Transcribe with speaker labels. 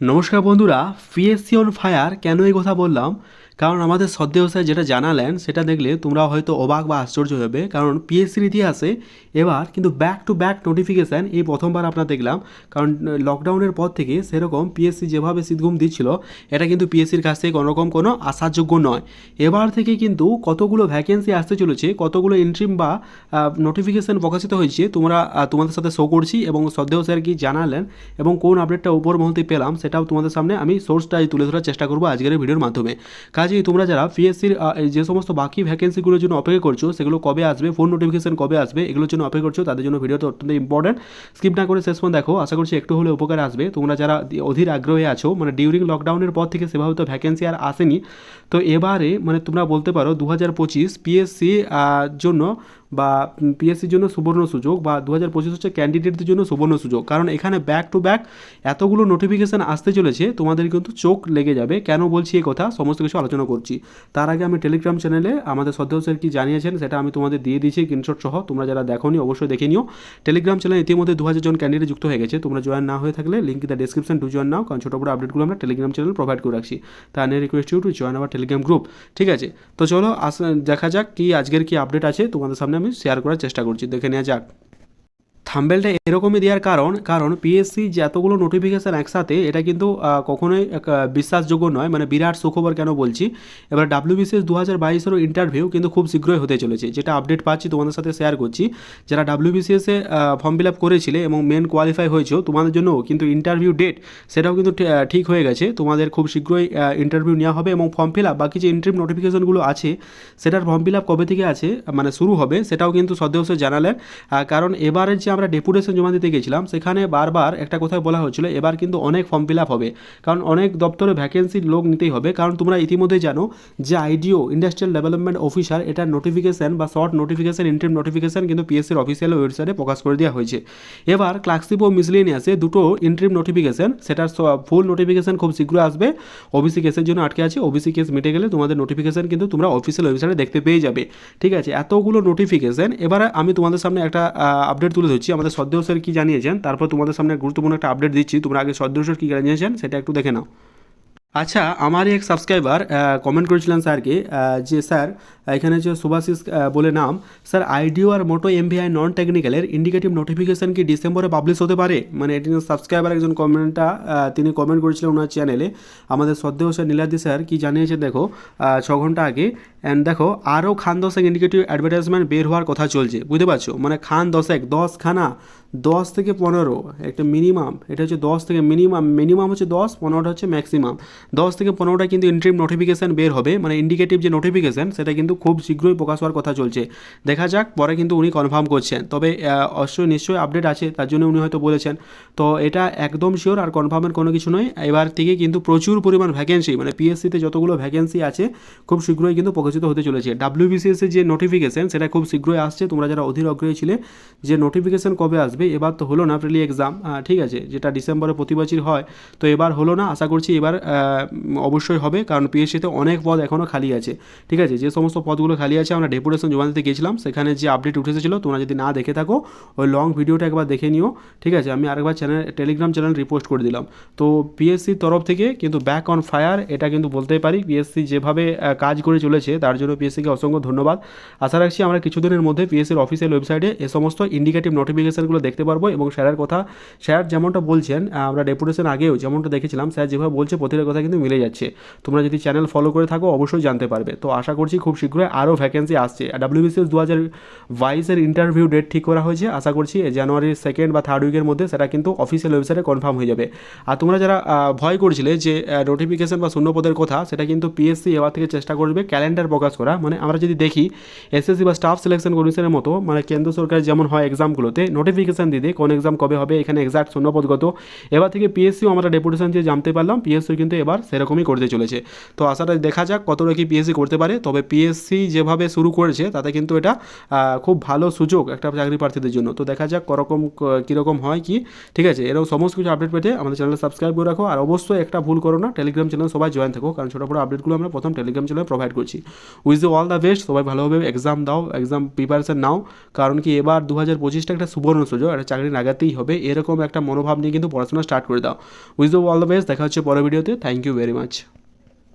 Speaker 1: নমস্কার বন্ধুরা PSC on fire কেন এই কথা বললাম? কারণ আমাদের সদ্দেহ স্যার যেটা জানালেন, সেটা দেখলে তোমরা হয়তো অবাক বা আশ্চর্য হবে। কারণ পিএসসির ইতিহাসে এবার কিন্তু ব্যাক টু ব্যাক নোটিফিকেশান এই প্রথমবার আপনার দেখলাম। কারণ লকডাউনের পর থেকে সেরকম পিএসসি যেভাবে শীতঘুম দিচ্ছিল, এটা কিন্তু পিএসসির কাছ থেকে কোনোরকম কোনো আশাযোগ্য নয়। এবার থেকে কিন্তু কতগুলো ভ্যাকেন্সি আসতে চলেছে, কতগুলো ইন্ট্রিম বা নোটিফিকেশান প্রকাশিত হয়েছে, তোমরা তোমাদের সাথে শো করছি এবং সদ্দেহ স্যার কি জানালেন এবং কোন আপডেটটা উপর মুহূর্তে পেলাম সেটাও তোমাদের সামনে আমি সোর্সটাই তুলে ধরার চেষ্টা করব আজকের ভিডিওর মাধ্যমে। কাজেই তোমরা যারা পিএসসির যে সমস্ত বাকি ভ্যাকেন্সিগুলোর জন্য অপেক্ষা করছ, সেগুলো কবে আসবে ফোন নোটিফিকেশন কবে আসবে, এগুলোর জন্য অপেক্ষা করছ, তাদের জন্য ভিডিওটা অত্যন্ত ইম্পর্টেন্ট স্কিপ না করে শেষ পর্যন্ত দেখো, আশা করছি একটু হলে উপকার আসবে। তোমরা যারা অধীর আগ্রহে আছো মানে ডিউরিং লকডাউনের পর থেকে সেভাবে তো ভ্যাকেন্সি আর আসেনি, তো এবারে মানে তোমরা বলতে পারো দু হাজার পঁচিশ পিএসসি জন্য বা পিএসসির জন্য সুবর্ণ সুযোগ বা দু হাজার পঁচিশ হচ্ছে ক্যান্ডিডেটদের জন্য সুবর্ণ সুযোগ। কারণ এখানে ব্যাক টু ব্যাক এতগুলো নোটিফিকেশান আসতে চলেছে, তোমাদের কিন্তু চোখ লেগে যাবে। কেন বলছি এই কথা? সমস্ত কিছু আলোচনা করছি। তার আগে আমি টেলিগ্রাম চ্যানেলে আমাদের সদ্য স্যার কি জানিয়েছেন সেটা আমি তোমাদের দিয়ে দিয়েছি স্ক্রিনশট সহ। তোমরা যারা দেখোনি অবশ্যই দেখে নিও। টেলিগ্রাম চ্যানেলে ইতিমধ্যে দু হাজার জন ক্যান্ডিডেট যুক্ত হয়ে গেছে। তোমরা জয়েন না হয়ে থাকলে link the description to join now কারণ ছোটো বড় আপডেটগুলো আমরা টেলিগ্রাম চ্যানেল প্রোভাইড করে রাখছি। তার নিয়ে request you to join our Telegram group ঠিক আছে? তো চলো আস দেখা যাক কি আজকের কি আপডেট আছে তোমাদের সামনে। আমি শেয়ার করার চেষ্টা করছি। দেখে নেওয়া যাক। থাম্বেলটা এরকমই দেওয়ার কারণ কারণ পিএসসি যে এতগুলো নোটিফিকেশান একসাথে, এটা কিন্তু কখনোই বিশ্বাসযোগ্য নয় মানে বিরাট সুখবর কেন বলছি? এবার ডাব্লিউবিসিএস দু হাজার বাইশেরও ইন্টারভিউ কিন্তু খুব শীঘ্রই হতে চলেছে, যেটা আপডেট পাচ্ছি, তোমাদের সাথে শেয়ার করছি। যারা ডাব্লিউবিসিএসে ফর্ম ফিল আপ করেছিলে এবং মেন কোয়ালিফাই হয়েছো, তোমাদের জন্য কিন্তু ইন্টারভিউ ডেট সেটাও কিন্তু ঠিক হয়ে গেছে। তোমাদের খুব শীঘ্রই ইন্টারভিউ নেওয়া হবে এবং ফর্ম ফিল আপ বাকি যে ইন্টারভিউ নোটিফিকেশনগুলো আছে, সেটার ফর্ম ফিল আপ কবে থেকে আছে মানে শুরু হবে, সেটাও কিন্তু সদ্যস্য জানালেন। কারণ এবারের যে আমরা ডেপুটেশন জমা দিতে গেছিলাম, সেখানে বারবার একটা কথাই বলা হচ্ছিল এবার কিন্তু অনেক ফর্ম ফিল আপ হবে। কারণ অনেক দপ্তরে ভ্যাকেন্সির লোক নিতেই হবে, কারণ তোমরা ইতিমধ্যে জানো যে আইডিও ইন্ডাস্ট্রিয়াল ডেভেলপমেন্ট অফিসার এটার নোটিফিকেশন বা শর্ট নোটিফিকেশন ইন্টারিম নোটিফিকেশন কিন্তু পিএসসির অফিসিয়াল ওয়েবসাইটে প্রকাশ করে দেওয়া হয়েছে। এবার ক্লার্কশিপ ও মিসলিনিয়াসে দুটো ইন্টারিম নোটিফিকেশন সেটার ফুল নোটিফিকেশন খুব শীঘ্র আসবে। ওবিসি কেসের জন্য আটকে আছে ওবিসি কেস মিটে গেলে তোমাদের নোটিফিকেশন কিন্তু তোমরা অফিসিয়াল ওয়েবসাইটে দেখতে পেয়ে যাবে। ঠিক আছে, এতগুলো নোটিফিকেশন এবারে আমি তোমাদের সামনে একটা আপডেট তুলে ধরছি। আমাদের সদ্য স্যার কী জানিয়েছেন? তারপর তোমাদের সামনে গুরুত্বপূর্ণ একটা আপডেট দিচ্ছি। তোমরা আগে সদ্য স্যার কী জানিয়েছেন সেটা একটু দেখে নাও। আচ্ছা আমারই এক সাবস্ক্রাইবার কমেন্ট করেছিলেন স্যারকে যে স্যার এখানে যে সুভাশিস বলে নাম, স্যার, আইডিও আর মোটো এমভিআই নন টেকনিক্যালের ইন্ডিকেটিভ নোটিফিকেশন কি ডিসেম্বরে পাবলিশ হতে পারে? মানে এটি সাবস্ক্রাইবার একজন কমেন্টটা তিনি কমেন্ট করেছিলেন ওনার চ্যানেলে আমাদের সদ্দেহ স্যার নীলাদি স্যার কি জানিয়েছে দেখো ছ ঘণ্টা আগে। অ্যান্ড দেখো, আরও খান দশেক ইন্ডিকেটিভ অ্যাডভার্টাইজমেন্ট বের হওয়ার কথা চলছে। বুঝতে পারছ? মানে খান দশেক, দশ খানা, দশ থেকে পনেরো, একটা মিনিমাম এটা হচ্ছে দশ থেকে মিনিমাম মিনিমাম হচ্ছে দশ, পনেরোটা হচ্ছে ম্যাক্সিমাম দশ থেকে পনেরোটা কিন্তু ইন্ট্রিম নোটিফিকেশান বের হবে মানে ইন্ডিকেটিভ যে নোটিফিকেশান সেটা কিন্তু খুব শীঘ্রই প্রকাশ হওয়ার কথা চলছে। দেখা যাক, পরে কিন্তু উনি কনফার্ম করছেন। তবে অবশ্যই নিশ্চয়ই আপডেট আছে, তার জন্য উনি হয়তো বলেছেন। তো এটা একদম শিওর আর কনফার্মের কোনো কিছু নয়। এবার থেকে কিন্তু প্রচুর পরিমাণ ভ্যাকেন্সি মানে পিএসসিতে যতগুলো ভ্যাকেন্সি আছে, খুব শীঘ্রই কিন্তু প্রকাশিত হতে চলেছে। ডাব্লিউবিসিএস যে নোটিফিকেশন সেটা খুব শীঘ্রই আসছে। তোমরা যারা অধীর আগ্রহী ছিলে, যে নোটিফিকেশন কবে আসবে, এবার তো হলো না প্রিলি এক্সাম ঠিক আছে, যেটা ডিসেম্বরে প্রতি বছর হয়, তো এবার হলো না, আশা করছি এবার অবশ্যই হবে, কারণ পিএসসিতে অনেক পদ এখনও খালি আছে। ঠিক আছে, যে সমস্ত পদগুলো খালি আছে, আমরা ডেপুটেশন জমা দিতে গেছিলাম, সেখানে যে আপডেট উঠে এসেছিল, তোমরা যদি না দেখে থাকো, ওই লং ভিডিওটা একবার দেখে নিও। ঠিক আছে, আমি আরেকবার চ্যানেল টেলিগ্রাম চ্যানেল রিপোস্ট করে দিলাম। তো পিএসসির তরফ থেকে কিন্তু ব্যাক অন ফায়ার এটা কিন্তু বলতেই পারি পিএসসি যেভাবে কাজ করে চলেছে তার জন্য পিএসসিকে অসংখ্য ধন্যবাদ। আশা রাখছি আমরা কিছুদিনের মধ্যে পিএসসির অফিসিয়াল ওয়েবসাইটে এ সমস্ত ইন্ডিকেটিভ নোটিফিকেশনগুলো দেখতে পারব এবং স্যারের কথা, স্যার যেমনটা বলছেন আমরা ডেপুটেশন আগেও যেমনটা দেখেছিলাম, স্যার যেভাবে বলছে প্রতিটা কথা কিন্তু মিলে যাচ্ছে। তোমরা যদি চ্যানেল ফলো করে থাকো, অবশ্যই জানতে পারবে। তো আশা করছি খুব শীঘ্রই আরও ভ্যাকেন্সি আসছে। ডাব্লিউবিসিএস দু হাজার বাইশের ইন্টারভিউ ডেট ঠিক করা হয়েছে। আশা করছি জানুয়ারির সেকেন্ড বা থার্ড উইকের মধ্যে সেটা কিন্তু অফিসিয়াল ওয়েবসাইটে কনফার্ম হয়ে যাবে। আর তোমরা যারা ভয় করছিলে যে নোটিফিকেশন বা শূন্যপদের কথা, সেটা কিন্তু পিএসসি এবার থেকে চেষ্টা করবে ক্যালেন্ডার প্রকাশ করা। মানে আমরা যদি দেখি এসএসসি বা স্টাফ সিলেকশন কমিশনের মতো মানে কেন্দ্র সরকার যেমন হয় এক্সামগুলোতে নোটিফিকেশন দিতে কোন এক্সাম কবে হবে, এখানে এক্সাক্ট শূন্যপদ কত এবার থেকে পিএসসিও আমরা ডেপুটেশন দিয়ে জানতে পারলাম পিএসসি কিন্তু এবার সেরকমই করতে চলেছে। তো আশাটা দেখা যাক কতটা কি পিএসসি করতে পারে। তবে পিএসসি যেভাবে শুরু করেছে, তাতে কিন্তু এটা খুব ভালো সুযোগ একটা চাকরি প্রার্থীদের জন্য। তো দেখা যাক করকম, কীরকম হয় কি। ঠিক আছে, এরকম সমস্ত কিছু আপডেট পেতে আমাদের চ্যানেলে সাবস্ক্রাইব করে রাখো। আর অবশ্যই একটা ভুল করো না টেলিগ্রাম চ্যানেল সবাই জয়েন থাকো, কারণ ছোটো বড়ো আপডেটগুলো আমরা প্রথম টেলিগ্রাম চ্যানেলে প্রোভাইড করছি। Wish you all the best সবাই ভালোভাবে এক্সাম দাও এক্সাম প্রিপারেশন নাও। কারণ কি এবার দু হাজার পঁচিশটা একটা সুবর্ণ সুযোগ, একটা চাকরি লাগাতেই হবে। এরকম একটা মনোভাব নিয়ে কিন্তু পড়াশোনা স্টার্ট করে দাও। Wish you all the best দেখা হচ্ছে পরের ভিডিওতে। Thank you very much